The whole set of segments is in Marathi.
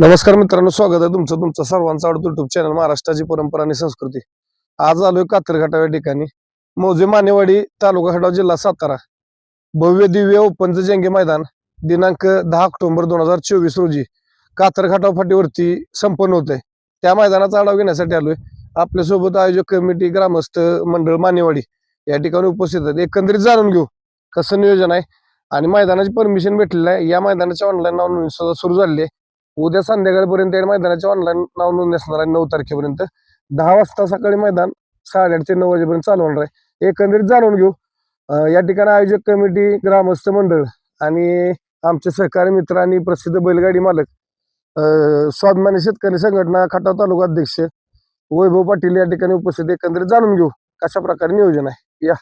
नमस्कार मित्रांनो स्वागत आहे तुमचं. तुमचं सर्वांचं आवडतं युट्यूब चॅनल महाराष्ट्राची परंपरा आणि संस्कृती. आज आलोय कातरघाटा या ठिकाणी. मौजे मानेवाडी तालुका खडाव जिल्हा सातारा. भव्य दिव्य ओपनचं जेंगे मैदान दिनांक दहा ऑक्टोबर दोन हजार चोवीस रोजी कातरघाटाव फाटीवरती संपन्न होत आहे त्या मैदानाचा आढावा घेण्यासाठी आलोय. आपल्यासोबत आयोजक कमिटी ग्रामस्थ मंडळ मानेवाडी या ठिकाणी उपस्थित आहेत. एकंदरीत जाणून घेऊ कसं नियोजन आहे आणि मैदानाची परमिशन भेटलेलं आहे. या मैदानाच्या ऑनलाईन नाव नोंदणी सुद्धा सुरू झाली आहे. उद्या संध्याकाळपर्यंत या मैदानाचे ऑनलाईन नाव नोंदणी असणार आहे नऊ तारखेपर्यंत. दहा वाजता सकाळी मैदान साडेआठ ते नऊ वाजेपर्यंत चालू होणार आहे. एकंदरीत जाणून घेऊ या ठिकाणी आयोजक कमिटी ग्रामस्थ मंडळ आणि आमचे सहकारी मित्र आणि प्रसिद्ध बैलगाडी मालक स्वाभिमानी शेतकरी संघटना खटाव तालुका अध्यक्ष वैभव पाटील या ठिकाणी उपस्थित एकंदरीत जाणून घेऊ कशा प्रकारे नियोजन आहे. या.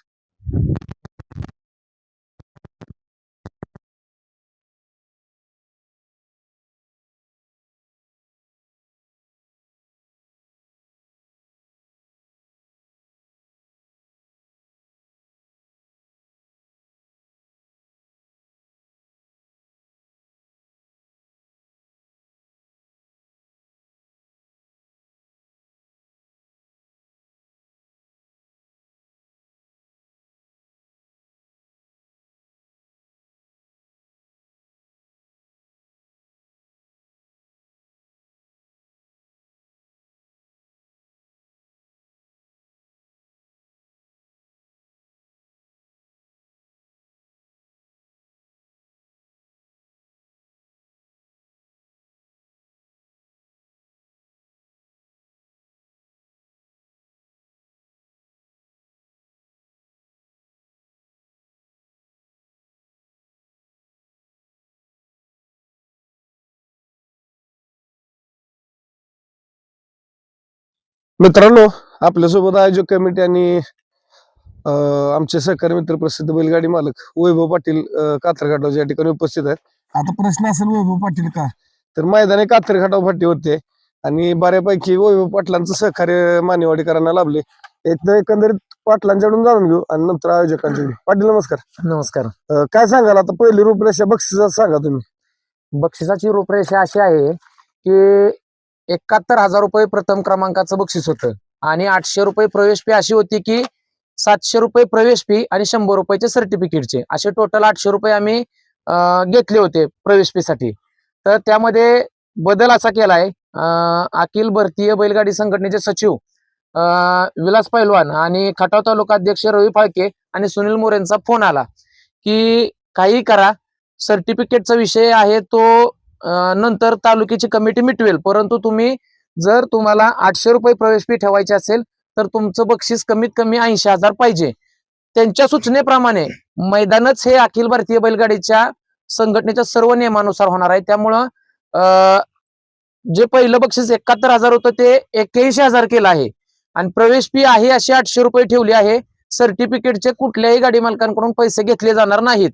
मित्रांनो आपल्यासोबत आयोजक कमिटी आणि आमचे सहकारी मित्र प्रसिद्ध बैलगाडी मालक वैभव पाटील कातरघाटाव या ठिकाणी उपस्थित आहेत. आता प्रश्न असेल वैभव पाटील का? तर मैदानी कातरघाटाव फाटी होते आणि बऱ्यापैकी वैभव पाटलांचं सहकार्य मानेवाडीकरांना लाभले. एकदा एकंदरीत पाटलांच्याकडून जाणून घेऊ आणि नंतर आयोजकांच्याकडे पाटील नमस्कार. नमस्कार. अं, काय सांगाल? आता पहिली रूपरेषा बक्षिसात सांगा तुम्ही. बक्षिसाची रूपरेषा अशी आहे की एकाहत्तर हजार रुपये प्रथम क्रमांकाचं बक्षीस होतं. आणि आठशे रुपये प्रवेश फी अशी होती की सातशे रुपये प्रवेश फी आणि शंभर रुपयाचे सर्टिफिकेटचे असे टोटल आठशे रुपये आम्ही घेतले होते प्रवेश फीसाठी तर त्यामध्ये बदल असा केला आहे अखिल भारतीय बैलगाडी संघटनेचे सचिव विलास पैलवान आणि खटाव तालुका अध्यक्ष रवी फाळके आणि सुनील मोरेंचा फोन आला की काही करा सर्टिफिकेटचा विषय आहे तो नंतर तालुक्याची कमिटी मिटवेल. परंतु तुम्ही जर तुम्हाला आठशे रुपये प्रवेश फी ठेवायची असेल तर तुमचं बक्षीस कमीत कमी ऐंशी हजार पाहिजे. त्यांच्या सूचनेप्रमाणे मैदानच हे अखिल भारतीय बैलगाडीच्या संघटनेच्या सर्व नियमानुसार होणार आहे. त्यामुळं जे पहिलं बक्षीस एकाहत्तर हजार होतं ते एक्क्याऐंशी हजार केलं आहे. आणि प्रवेश फी आहे अशी आठशे रुपये ठेवली आहे. सर्टिफिकेटचे कुठल्याही गाडी मालकांकडून पैसे घेतले जाणार नाहीत.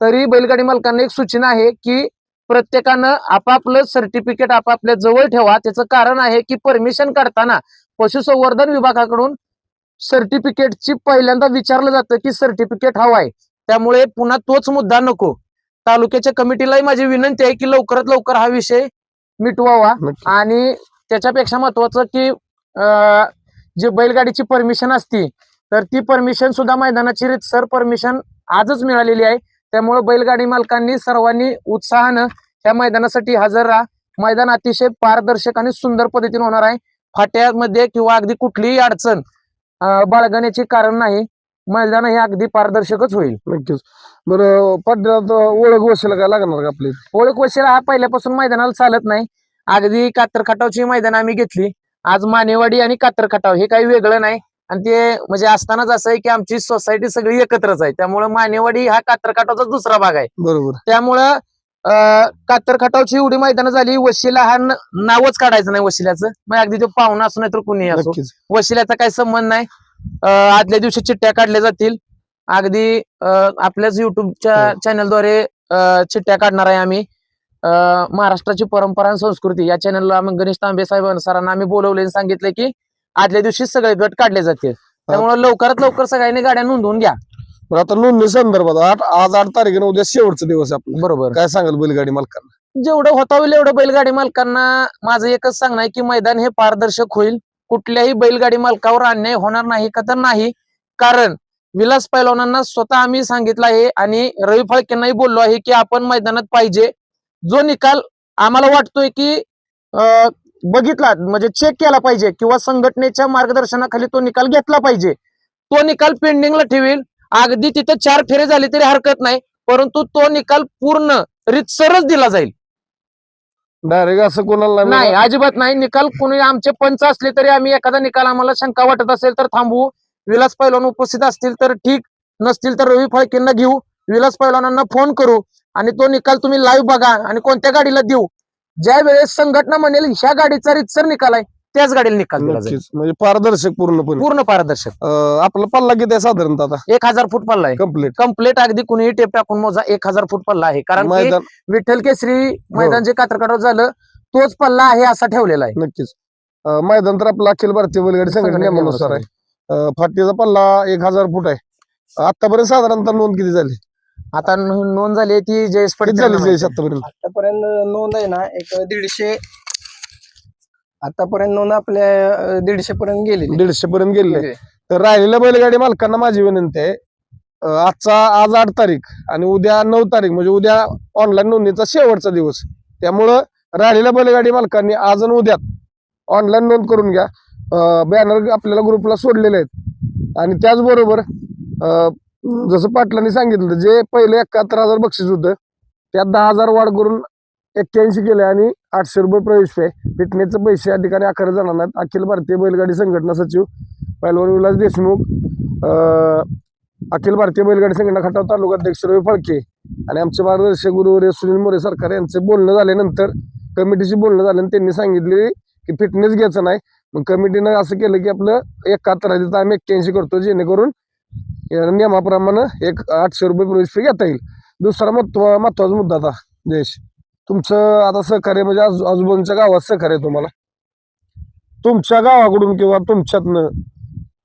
तरी बैलगाडी मालकांना एक सूचना आहे की प्रत्येकानं आपापलं सर्टिफिकेट आपापल्या जवळ ठेवा. त्याचं कारण आहे की परमिशन काढताना पशुसंवर्धन विभागाकडून सर्टिफिकेटची पहिल्यांदा विचारलं जातं की सर्टिफिकेट हवं आहे? त्यामुळे पुन्हा तोच मुद्दा नको. तालुक्याच्या कमिटीलाही माझी विनंती आहे की लवकरात लवकर हा विषय मिटवावा. आणि त्याच्यापेक्षा महत्वाचं की जी बैलगाडीची परमिशन असती तर ती परमिशन सुद्धा मैदानाची सर परमिशन आजच मिळालेली आहे. त्यामुळे बैलगाडी मालकांनी सर्वांनी उत्साहानं त्या मैदानासाठी हजर राहा. मैदान अतिशय पारदर्शक आणि सुंदर पद्धतीने होणार आहे. फाट्यामध्ये किंवा अगदी कुठलीही अडचण बाळगण्याची कारण नाही. मैदान हे अगदी पारदर्शकच होईल. नक्कीच. बरं आता ओळख वशीला काय लागणार का आपली? ओळख वशिला हा पहिल्यापासून मैदानाला चालत नाही. अगदी कातर खटावची मैदान आम्ही घेतली. आज मानेवाडी आणि कातर खटाव हे काही वेगळं नाही. आणि ते म्हणजे असतानाच असं आहे की आमची सोसायटी सगळी एकत्रच आहे. त्यामुळे मानेवाडी हा कातर खटावचा दुसरा भाग आहे. बरोबर. त्यामुळं अं, कातर खटावची एवढी मैदानं झाली. वशिला हा नावच काढायचं नाही वशिल्याचं. मग अगदी तो पाहुणा असो नाही तर कुणी असो. नक्कीच. वशिल्याचा काही संबंध नाही. अं, आदल्या दिवशी चिठ्ठ्या काढल्या जातील. अगदी अं, आपल्याच युट्यूबच्या हो. चॅनलद्वारे अं, चिठ्ठ्या काढणार आहे आम्ही. अं, महाराष्ट्राची परंपरा आणि संस्कृती. या चॅनलला आम्ही गणेश तांबे साहेब सरांना आम्ही बोलवले आणि सांगितले की आदल्या दिवशी सगळे गट काढले जातील. त्यामुळे लवकरात लवकर सगळ्यांनी गाड्या नोंदवून घ्या. बरं आता नोंदणी संदर्भात आठ आज आठ तारखेनं उद्या शेवटचा दिवस आपला. बरोबर. काय सांगाल बैलगाडी मालकांना? जेवढं होता होईल एवढं बैलगाडी मालकांना माझं एकच सांगणं आहे की मैदान हे पारदर्शक होईल. कुठल्याही बैलगाडी मालकावर अन्याय होणार नाही का तर नाही. कारण विलास पैलवानांना स्वतः आम्ही सांगितलं आहे आणि रवी फळकेंनाही बोललो आहे की आपण मैदानात पाहिजे. जो निकाल आम्हाला वाटतोय की बघितला म्हणजे चेक केला पाहिजे किंवा संघटनेच्या मार्गदर्शनाखाली तो निकाल घेतला पाहिजे. तो निकाल पेंडिंगला ठेवेल. अगदी तिथं चार फेरे झाले तरी हरकत नाही परंतु तो निकाल पूर्ण रितसरच दिला जाईल. डायरेक्ट असं कोणाला नाही अजिबात नाही. निकाल कोणी आमचे पंच असले तरी आम्ही एखादा निकाल आम्हाला शंका वाटत असेल तर थांबवू. विलास पैलवान उपस्थित असतील तर ठीक नसतील तर रवी फळकेंना घेऊ. विलास पैलवानांना फोन करू आणि तो निकाल तुम्ही लाईव्ह बघा आणि कोणत्या गाडीला देऊ. ज्या वेळेस संघटना म्हणेल ह्या गाडीचा रितसर निकाल आहे त्याच गाडीला निकाल दिला जाईल. नक्कीच. म्हणजे पारदर्शक पूर्णपणे. पूर्ण पारदर्शक. अं, आपला पल्ला किती आहे साधारणतः आता? एक हजार फूट पल्ला आहे. कंप्लीट कंप्लीट अगदी कुणीही टेप टाकून मोजा एक हजार फूट पल्ला आहे. कारण की मैदान विठ्ठल केसरी हो. मैदान जे कात्रकाडावर झालं तोच पल्ला आहे असा ठेवलेला आहे. नक्कीच. अं, मैदान तर आपलं अखिल भारतीय बैलगाडी संघटना नियमानुसार आहे. अं, फाटीचा पल्ला एक हजार फूट आहे. आतापर्यंत साधारणतः नोंद किती झाली? आता नो- नोंद झाली आहे ती जयेश किती पटेल झाली जयेश आतापर्यंत? आतापर्यंत नोंद आहे ना एक दीडशे आतापर्यंत नोंद आपल्या अं, दीडशे पर्यंत गेली दीडशे पर्यंत गेले तर राहिलेल्या बैलगाडी मालकांना माझी विनंती आहे अं, आजचा आज आठ तारीख आणि उद्या नऊ तारीख म्हणजे उद्या ऑनलाईन नोंदणीचा शेवटचा दिवस. त्यामुळं राहिलेल्या बैलगाडी मालकांनी आज आणि उद्यात ऑनलाईन नोंद करून घ्या. बॅनर आपल्याला ग्रुपला सोडलेले आहेत. आणि त्याचबरोबर अं, जसं पाटलांनी सांगितलं जे पहिले एकाहत्तर हजार बक्षीस होतं त्यात दहा हजार वाढ करून एक्क्याऐंशी केले आणि आठशे रुपये प्रवेश फे फिटनेसचे पैसे या ठिकाणी आकारले जाणार नाहीत अखिल भारतीय बैलगाडी संघटना सचिव पैलवान विलास देशमुख अखिल भारतीय बैलगाडी संघटना खटाव तालुका अध्यक्ष रवी फळके आणि आमचे मार्गदर्शक गुरुवर्य सुनील मोरे सरकार यांचे बोलणं झाल्यानंतर कमिटीशी बोलणं झालं आणि त्यांनी सांगितले की फिटनेस घ्यायचं नाही. मग कमिटीनं असं केलं की आपलं एकाहत्तर आहे तिथं आम्ही एक्क्याऐंशी करतो जेणेकरून नियमाप्रमाणे एक आठशे रुपये प्रवेश फी घेता येईल. दुसरा महत्त्व महत्त्वाचा मुद्दा आता जयेश. तुमचं आता सहकार्य म्हणजे आजू आजूबाजूच्या गावात सहकार्य तुम्हाला. तुमच्या गावाकडून किंवा तुमच्यातनं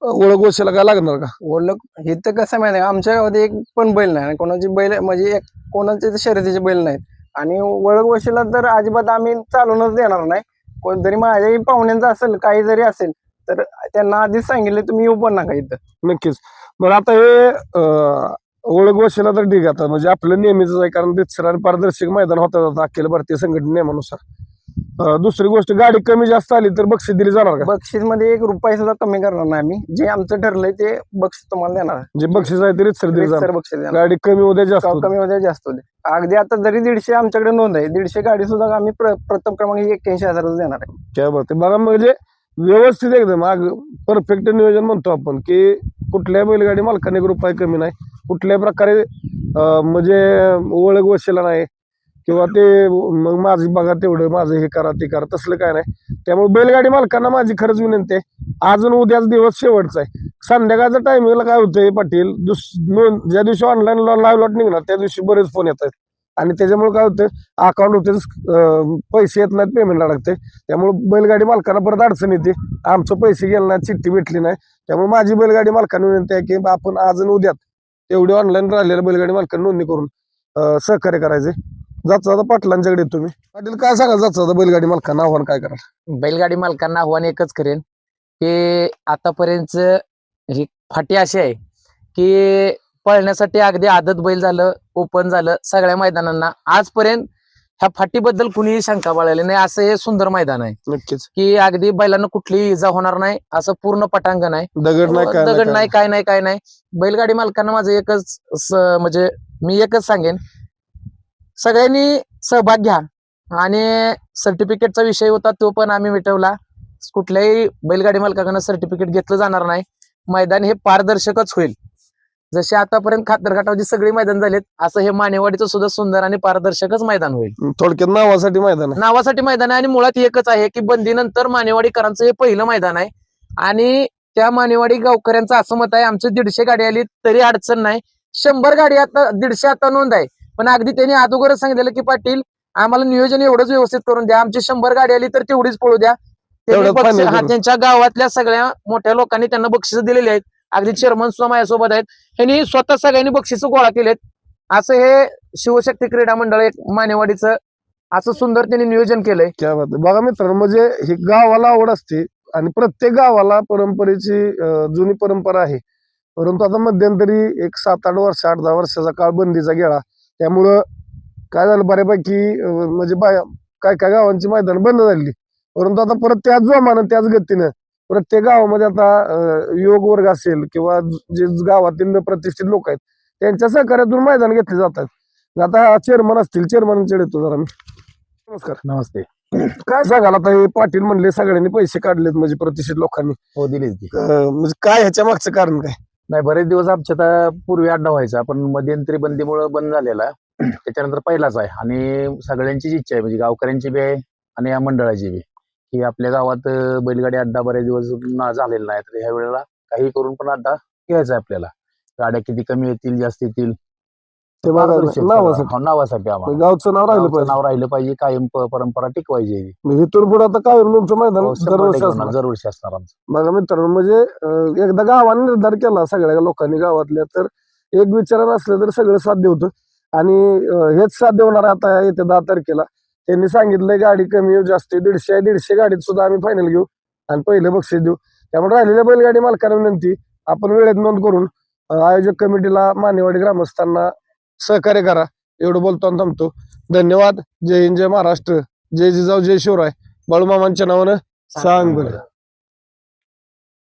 ओळख वशाला काय लागणार का? ओळख हे तर कसं माहिती आमच्या गावात एक पण बैल नाही आणि कोणाची बैल म्हणजे एक कोणाचे तर शर्यतीचे बैल नाहीत. आणि ओळख वशीला तर अजिबात आम्ही चालूनच देणार नाही. कोणतरी माझ्याही पाहुण्यांचं असेल काही जरी असेल तर त्यांना आधीच सांगितलं तुम्ही येऊ पण नका इथं. नक्कीच. बरं आता हे अं, ओळख बसेला तर ठीक आहे आता. म्हणजे आपलं नेहमीच आहे कारण रितसर आणि पारदर्शक मैदान होतात आता अखिल भारतीय संघटने नियमानुसार अं, दुसरी गोष्ट गाडी कमी जास्त आली तर बक्षीस दिली जाणार का? बक्षीसमध्ये एक रुपये सुद्धा कमी करणार नाही आम्ही. जे आमचं ठरलंय ते बक्षीस तुम्हाला देणार. जे बक्षीस आहे ते रितसर दिली जाणार. बक्षीस देणार. गाडी कमी उद्या जास्त क- होते. कमी होते जास्त होते अगदी आता जरी दीडशे आमच्याकडे नोंद आहे दीडशे गाडी सुद्धा आम्ही प्र- प्रथम क्रमांक एक्क्याऐंशी हजारच देणार आहे. क्या बात आहे. बघा म्हणजे व्यवस्थित एकदम. परफेक्ट नियोजन म्हणतो आपण की कुठल्याही बैलगाडी मालकाने एक रुपये कमी नाही. कुठल्याही प्रकारे म्हणजे ओळख वशिला नाही किंवा ते मग माझी बघा तेवढं माझं हे करा ते करा तसलं काय नाही. त्यामुळे बैलगाडी मालकांना माझी खरंच विनंती आहे. अजून उद्याच दिवस शेवटचा आहे. संध्याकाळचा टायमिंगला काय होतंय पाटील? दुस ज्या दिवशी ऑनलाईन लाईव्ह लॉट निघणार त्या दिवशी बरेच फोन येत आहेत आणि त्याच्यामुळे काय होतं अकाउंट होते पैसे येत नाहीत पेमेंट लागते त्यामुळे बैलगाडी मालकांना परत अडचण येते. आमचं पैसे गेलं नाही चिठ्ठी भेटली नाही. त्यामुळे माझी बैलगाडी मालकांना विनंती आहे की बा आपण आज आणि उद्यात तेवढी ऑनलाईन राहिलेल्या बैलगाडी मालकांना नोंदणी करून सहकार्य करायचे जाता जाता पाटलांच्याकडे तुम्ही पाटील काय सांगा जाता जाता बैलगाडी मालकांना आव्हान काय करा बैलगाडी मालकांना आव्हान एकच करेन की आतापर्यंत ही फाटी अशी आहे की पळण्यासाठी अगदी आदत बैल झालं ओपन झालं सगळ्या मैदानांना. आजपर्यंत ह्या फाटीबद्दल कुणीही शंका बाळगली नाही. असं हे सुंदर मैदान आहे. नक्कीच. की अगदी बैलांना कुठलीही इजा होणार नाही. असं पूर्ण पटांगण आहे. दगड नाही काय दगड नाही काय नाही काय नाही. बैलगाडी मालकांना माझं एकच म्हणजे मी एकच सांगेन. सगळ्यांनी सहभाग घ्या. आणि सर्टिफिकेटचा विषय होता तो पण आम्ही मिटवला. कुठल्याही बैलगाडी मालकाकडनं सर्टिफिकेट घेतलं जाणार नाही. मैदान हे पारदर्शकच होईल. जसे आतापर्यंत खातरघाटावरची सगळी मैदान झालेत असं हे मानेवाडीचं सुद्धा सुंदर आणि पारदर्शकच मैदान होईल. थोडक्यात नावासाठी मैदान आहे. नावासाठी मैदान आहे आणि मुळात एकच आहे की बंदीनंतर मानेवाडीकरांचं हे पहिलं मैदान आहे. आणि त्या मानेवाडी गावकऱ्यांचं असं मत आहे आमचं दीडशे गाडी आली तरी अडचण नाही. शंभर गाडी आता दीडशे आता नोंद आहे. पण अगदी त्यांनी अगोदरच सांगितलेलं की पाटील आम्हाला नियोजन एवढंच व्यवस्थित करून द्या. आमची शंभर गाडी आली तर तेवढीच पळू द्या. हा. त्यांच्या गावातल्या सगळ्या मोठ्या लोकांनी त्यांना बक्षीस दिलेली आहेत. अगदी चेअरमन सुद्धा माझ्यासोबत आहेत. ह्यांनी स्वतः सगळ्यांनी बक्षिस गोळा केलेत. असं हे शिवशक्ती क्रीडा मंडळ एक मानेवाडीचं असं सुंदर त्यांनी नियोजन केलंय. क्या बात आहे. बघा मित्रांनो म्हणजे हे गावाला आवड असते आणि प्रत्येक गावाला परंपरेची अं, जुनी परंपरा आहे. परंतु आता मध्यंतरी एक सात आठ वर्ष आठ दहा वर्षाचा काळ बंदीचा गेला. त्यामुळं काय झालं बऱ्यापैकी अं, म्हणजे बाया काय काय गावांची मैदान बंद झाली परंतु आता परत त्याच जोमानं त्याच गतीनं प्रत्येक गावामध्ये आता युवक वर्ग असेल किंवा जे गावातील प्रतिष्ठित लोक आहेत त्यांच्या सहकार्यातून मैदान घेतले जातात. आता चेअरमन असतील चेअरमनकडे येतो जरा मी. नमस्कार. नमस्ते. काय सांगाल आता हे पाटील म्हणले सगळ्यांनी पैसे काढलेत म्हणजे प्रतिष्ठित लोकांनी. हो दिलीच अं, म्हणजे काय ह्याच्या मागचं कारण काय? नाही बरेच दिवस आमच्या आता पूर्वी अड्डा व्हायचा पण मध्यंतरी बंदीमुळे बंद झालेला. त्याच्यानंतर पहिलाच आहे. आणि सगळ्यांचीच इच्छा आहे म्हणजे गावकऱ्यांची बी आहे आणि या मंडळाची बी. की आपल्या गावात बैलगाडी अड्डा बरेच दिवस ना- झालेला नाही. तर ह्या वेळेला काही करून पण अड्डा घ्यायचा आहे आपल्याला. गाड्या किती कमी येतील जास्त येतील? ते नावासाठी. हो, नावासाठी आम्हाला. गावचं नाव राहिलं पाहिजे. नाव राहिलं पाहिजे. कायम परंपरा टिकवायची. म्हणजे इथून पुढे आता काय मैदान हो, दरवर्षी दरवर्षी असणार आमचं. बघा मित्रांनो म्हणजे एकदा गावाने निर्धार केला सगळ्या लोकांनी गावातल्या तर एक विचार असलं तर सगळं साध्य होतं. आणि हेच साध्य होणार आता येत्या दहा तारखेला. त्यांनी सांगितलंय गाडी कमी येऊ जास्त दीडशे आहे दीडशे गाडीत सुद्धा आम्ही फायनल घेऊ आणि पहिलं बक्षीस देऊ. त्यामुळे राहिलेल्या बैलगाडी मालकांना विनंती आपण वेळेत नोंद करून आयोजक कमिटीला मानेवाडी ग्रामस्थांना सहकार्य करा. एवढं बोलतो आणि थांबतो. धन्यवाद. जय हिंद जय महाराष्ट्र. जय जिजाऊ जय शिवराय. बाळूमामांच्या नावानं सांग बरं.